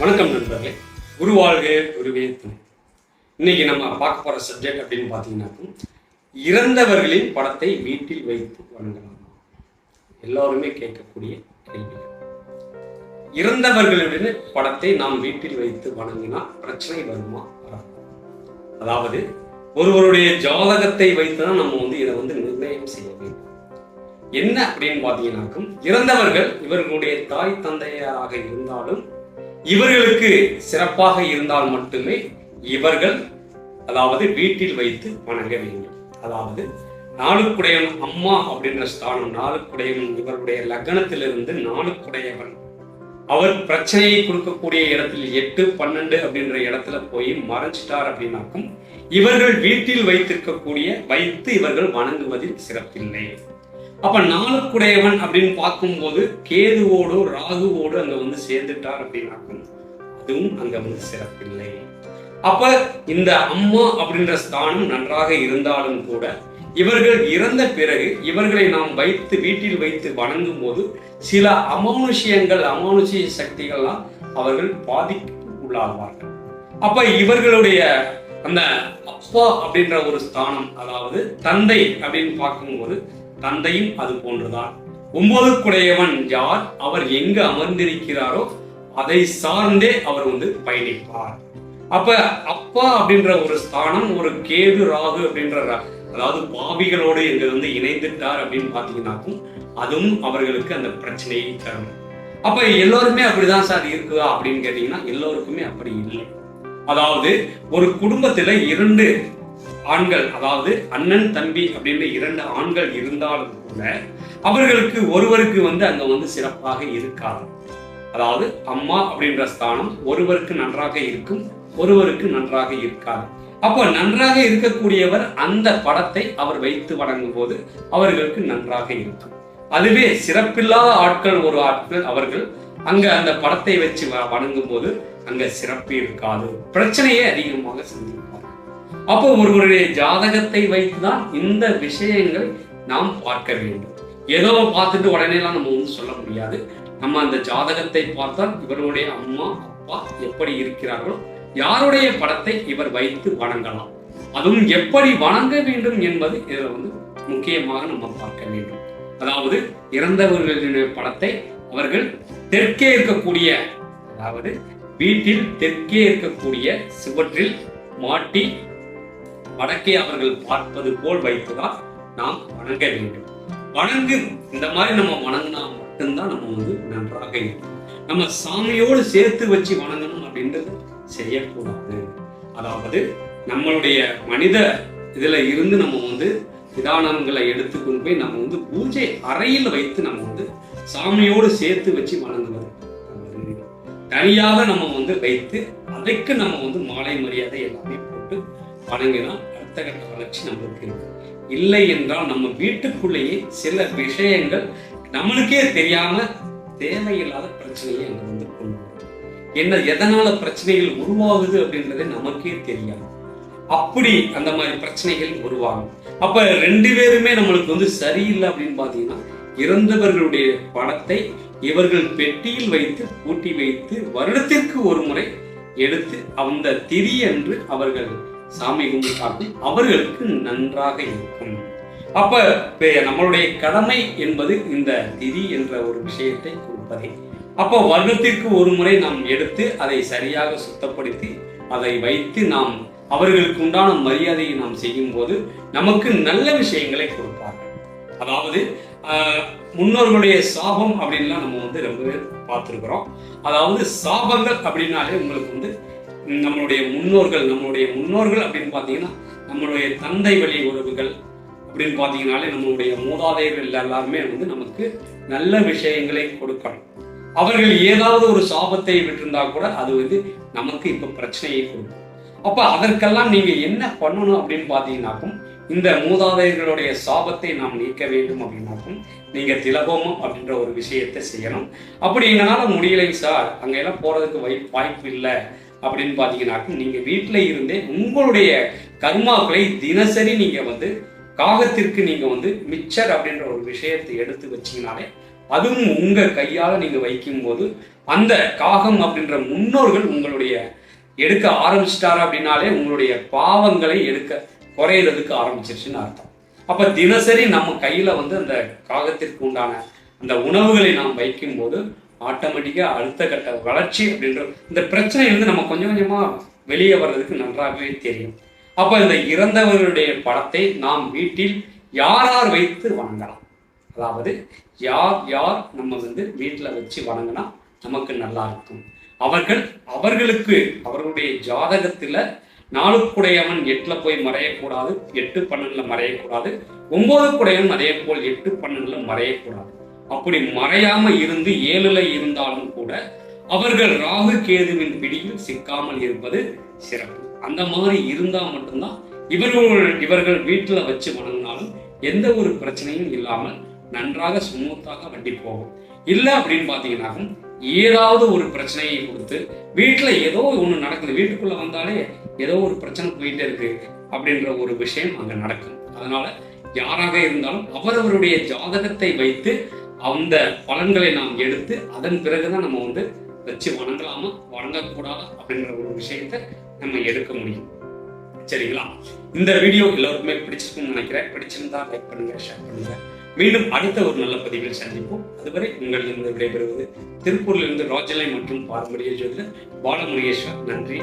வணக்கம் நண்பர்களே. குருவாழ்கே குருவே துணை. இன்னைக்கு நம்ம பார்க்க போகிற சப்ஜெக்ட் அப்படின்னு பார்த்தீங்கன்னாக்கும் இறந்தவர்களின் படத்தை வீட்டில் வைத்து வணங்கலாமா. எல்லாருமே கேட்கக்கூடிய கேள்வி. இறந்தவர்களுடைய படத்தை நாம் வீட்டில் வைத்து வணங்கினால் பிரச்சனை வருமா? வராதா? அதாவது ஒருவருடைய ஜாதகத்தை வைத்து தான் நம்ம வந்து இதை வந்து நிர்ணயம் செய்ய வேண்டும். என்ன அப்படின்னு பார்த்தீங்கன்னாக்கும் இறந்தவர்கள் இவர்களுடைய தாய் தந்தையராக இருந்தாலும் இவர்களுக்கு சிறப்பாக இருந்தால் மட்டுமே இவர்கள் அதாவது வீட்டில் வைத்து வணங்க வேண்டும். அதாவது நாளுக்குடையவன் அம்மா அப்படின்ற ஸ்தானம் நாளுக்குடையவன் இவருடைய லக்னத்திலிருந்து நாளுக்குடையவன். அவர் பிரச்சனையை கொடுக்கக்கூடிய இடத்தில் எட்டு பன்னெண்டு அப்படின்ற இடத்துல போய் மறைஞ்சிட்டார் அப்படின்னாக்கும் இவர்கள் வீட்டில் வைத்திருக்கக்கூடிய வைத்து இவர்கள் வணங்குவதில் சிறப்பில்லை. அப்ப நாளுக்குடையவன் அப்படின்னு பார்க்கும்போது கேதுவோடு ராகுவோடு அங்க வந்து சேர்ந்துட்டார் அப்படின்னு அதுவும் அங்க வந்து சிறப்பில்லை. அப்ப இந்த அம்மா அப்படின்ற ஸ்தானம் நன்றாக இருந்தாலும் கூட இவர்கள் இறந்த பிறகு இவர்களை நாம் வைத்து வீட்டில் வைத்து வணங்கும் போது சில அமானுஷ்யங்கள் அமானுஷ்ய சக்திகள்லாம் அவர்கள் பாதிக்கு உள்ளாவார்கள் அப்ப இவர்களுடைய அந்த அப்பா அப்படின்ற ஒரு ஸ்தானம் அதாவது தந்தை அப்படின்னு பார்க்கும்போது தந்தையும் அது போன்றுதான். ஒன்பதுக்குடையவன் யார் அவர் எங்கு அமர்ந்திருக்கிறாரோ அதை சார்ந்தே அவர் வந்து பயணிப்பார். அப்ப அப்பா அப்படின்ற ஒரு ஸ்தானம் ஒரு கேது ராகு அப்படின்ற ர- அதாவது பாவிகளோடு எங்க வந்து இணைந்துட்டார் அப்படின்னு பாத்தீங்கன்னாக்கும் அதுவும் அவர்களுக்கு அந்த பிரச்சனையை தரும். அப்ப எல்லோருமே அப்படிதான் சார் இருக்குதா அப்படின்னு கேட்டீங்கன்னா எல்லோருக்குமே அப்படி இல்லை. அதாவது ஒரு குடும்பத்துல இரண்டு ஆண்கள் அதாவது அண்ணன் தம்பி அப்படின்னு இரண்டு ஆண்கள் இருந்தாலும் கூட அவர்களுக்கு ஒருவருக்கு வந்து அங்க வந்து சிறப்பாக இருக்காது. அதாவது அம்மா அப்படின்ற ஸ்தானம் ஒருவருக்கு நன்றாக இருக்கும் ஒருவருக்கு நன்றாக இருக்காது. அப்போ நன்றாக இருக்கக்கூடியவர் அந்த படத்தை அவர் வைத்து வணங்கும் போது அவர்களுக்கு நன்றாக இருக்கும். அதுவே சிறப்பில்லாத ஆட்கள் ஒரு ஆட்கள் அவர்கள் அங்க அந்த படத்தை வச்சு வணங்கும் போது அங்க சிறப்பு இருக்காது. பிரச்சனையே அதிகமாக சந்திக்கும். அப்போ ஒருவருடைய ஜாதகத்தை வைத்துதான் இந்த விஷயங்கள் நாம் பார்க்க வேண்டும். ஏதோ பார்த்துட்டு உடனேலாம் நம்ம வந்து சொல்ல முடியாது. நம்ம அந்த ஜாதகத்தை பார்த்தால் இவருடைய அம்மா அப்பா எப்படி இருக்கிறார்களோ யாருடைய படத்தை இவர் வைத்து வணங்கலாம். அதுவும் எப்படி வணங்க வேண்டும் என்பது இதில் வந்து முக்கியமாக நம்ம பார்க்க வேண்டும். அதாவது இறந்தவர்களுடைய படத்தை அவர்கள் தெற்கே இருக்கக்கூடிய அதாவது வீட்டில் தெற்கே இருக்கக்கூடிய சுவற்றில் மாட்டி வடக்கே அவர்கள் பார்ப்பது போல் வைத்துதான் நாம் வணங்க வேண்டும். வணங்கு இந்த மாதிரி நம்ம வணங்கினா மட்டும்தான் நம்ம வந்து நன்றாக இருக்கும். நம்ம சாமியோடு சேர்த்து வச்சு வணங்கணும் அப்படின்றது செய்யக்கூடாது. அதாவது நம்மளுடைய மனித இதுல இருந்து நம்ம வந்து விதானங்களை எடுத்துக்கொண்டு போய் நம்ம வந்து பூஜை அறையில் வைத்து நம்ம வந்து சாமியோடு சேர்த்து வச்சு வணங்குவது தனியாக நம்ம வந்து வைத்து அதுக்கு நம்ம வந்து மாலை மரியாதை எல்லாமே போட்டு வணங்கினா அடுத்த கட்ட வளர்ச்சி நம்மளுக்கு இருக்கு. இல்லை என்றால் நம்ம வீட்டுக்குள்ளேயே சில விஷயங்கள் நம்மளுக்கே தெரியாம தேவையில்லாத பிரச்சனையை அங்க வந்து கொண்டு என்ன எதனால பிரச்சனைகள் உருவாகுது அப்படின்றதே நமக்கே தெரியாது. அப்படி அந்த மாதிரி பிரச்சனைகள் உருவாகும். அப்ப ரெண்டு பேருமே நம்மளுக்கு வந்து சரியில்லை அப்படின்னு பாத்தீங்கன்னா இறந்தவர்களுடைய படத்தை இவர்கள் பெட்டியில் வைத்து பூட்டி வைத்து வருடத்திற்கு ஒரு முறை எடுத்து அந்த திரி என்று அவர்கள் சாமி கும்பிட்டார்கள் அவர்களுக்கு நன்றாக இருக்கும். அப்ப நம்மளுடைய கடமை என்பது இந்த திதி என்ற ஒரு விஷயத்தை கொடுப்பதே. அப்போ வருடத்திற்கு ஒரு முறை நாம் எடுத்து அதை சரியாக சுத்தப்படுத்தி அதை வைத்து நாம் அவர்களுக்கு உண்டான மரியாதையை நாம் செய்யும் போது நமக்கு நல்ல விஷயங்களை கொடுப்பார்கள். அதாவது முன்னோர்களுடைய சாபம் அப்படின்லாம் நம்ம வந்து ரொம்பவே பார்த்துருக்குறோம். அதாவது சாபங்கள் அப்படின்னாலே உங்களுக்கு வந்து நம்மளுடைய முன்னோர்கள் நம்மளுடைய முன்னோர்கள் அப்படின்னு பார்த்தீங்கன்னா நம்மளுடைய தந்தை வழி உறவுகள் அப்படின்னு பார்த்தீங்கன்னாலே நம்மளுடைய மூதாதையர்கள் எல்லாருமே வந்து நமக்கு நல்ல விஷயங்களை கொடுக்கணும். அவர்கள் ஏதாவது ஒரு சாபத்தை விட்டிருந்தா கூட அது வந்து நமக்கு இப்போ பிரச்சனையை கொடுக்கும். அப்போ அதற்கெல்லாம் நீங்க என்ன பண்ணணும் அப்படின்னு பார்த்தீங்கன்னாக்கும் இந்த மூதாதையர்களுடைய சாபத்தை நாம் நீக்க வேண்டும் அப்படின்னாக்கும் நீங்கள் திலகோமம் அப்படின்ற ஒரு விஷயத்தை செய்யணும். அப்படி எங்களால முடியலை சார். அங்கெல்லாம் எல்லாம் போறதுக்கு வாய்ப்பு இல்லை. அப்படின்னு பார்த்தீங்கன்னாக்கும் நீங்கள் வீட்டில் இருந்தே உங்களுடைய கர்மாக்களை தினசரி நீங்கள் வந்து காகத்திற்கு நீங்கள் வந்து மிச்சர் அப்படின்ற ஒரு விஷயத்தை எடுத்து வச்சிங்கனாலே அதுவும் உங்கள் கையால் நீங்கள் வைக்கும்போது அந்த காகம் அப்படின்ற முன்னோர்கள் உங்களுடைய எடுக்க ஆரம்பிச்சிட்டாரு அப்படின்னாலே உங்களுடைய பாவங்களை எடுக்க குறையிறதுக்கு ஆரம்பிச்சிருச்சுன்னு அர்த்தம். அப்போ தினசரி நம்ம கையில் வந்து அந்த காகத்திற்கு உண்டான அந்த உணவுகளை நாம் வைக்கும்போது ஆட்டோமேட்டிக்காக அடுத்த கட்ட வளர்ச்சி அப்படின்ற இந்த பிரச்சனையிலேருந்து நம்ம கொஞ்சம் கொஞ்சமாக வெளியே வர்றதுக்கு நன்றாகவே தெரியும். அப்போ இந்த இறந்தவர்களுடைய படத்தை நாம் வீட்டில் யார் யார் வைத்து வணங்கலாம்? அதாவது யார் யார் நம்ம வந்து வீட்டில் வச்சு வணங்கினா நமக்கு நல்லா இருக்கும். அவர்கள் அவர்களுக்கு அவர்களுடைய ஜாதகத்தில் நாலுக்குடையவன் எட்டில் போய் மறையக்கூடாது எட்டு பன்னெண்டில் மறையக்கூடாது ஒன்பது குடையவன் அதே போல் எட்டு பன்னெண்டில் மறையக்கூடாது. அப்படி மறையாம இருந்து ஏழுல இருந்தாலும் கூட அவர்கள் ராகு கேதுவின் பிடியில் சிக்காமல் இருப்பது சிறப்பு. அந்த மாதிரி இருந்தா மட்டும்தான் இவர்கள் இவர்கள் வீட்டுல வச்சு வணங்கினாலும் எந்த ஒரு பிரச்சனையும் இல்லாமல் நன்றாக சுமூத்தாக வண்டி போகும். இல்லை அப்படின்னு பார்த்தீங்கன்னா ஏதாவது ஒரு பிரச்சனையை கொடுத்து வீட்டில் ஏதோ ஒன்று நடக்குது வீட்டுக்குள்ள வந்தாலே ஏதோ ஒரு பிரச்சனை போயிட்டே இருக்கு அப்படின்ற ஒரு விஷயம் அங்க நடக்கும். அதனால யாராக இருந்தாலும் அவரவருடைய ஜாதகத்தை வைத்து அந்த பலன்களை நாம் எடுத்து அதன் பிறகுதான் நம்ம வந்து வச்சு வணங்கலாமா வணங்கக்கூடாதா அப்படின்ற ஒரு விஷயத்தை நம்ம எடுக்க முடியும். சரிங்களா? இந்த வீடியோ எல்லாருக்குமே பிடிச்சிருக்கும்னு நினைக்கிறேன். பிடிச்சிருந்தா லைக் பண்ணுங்க ஷேர் பண்ணுங்க. மீண்டும் அடுத்த ஒரு நல்ல பதிவில் சந்திப்போம். அதுவரை உங்களிடமிருந்து விடைபெறுவது திருப்பூரிலிருந்து ராஜலை மற்றும் பாரம்பரிய ஜோதிடர் பாலமுருகேஸ்வர். நன்றி.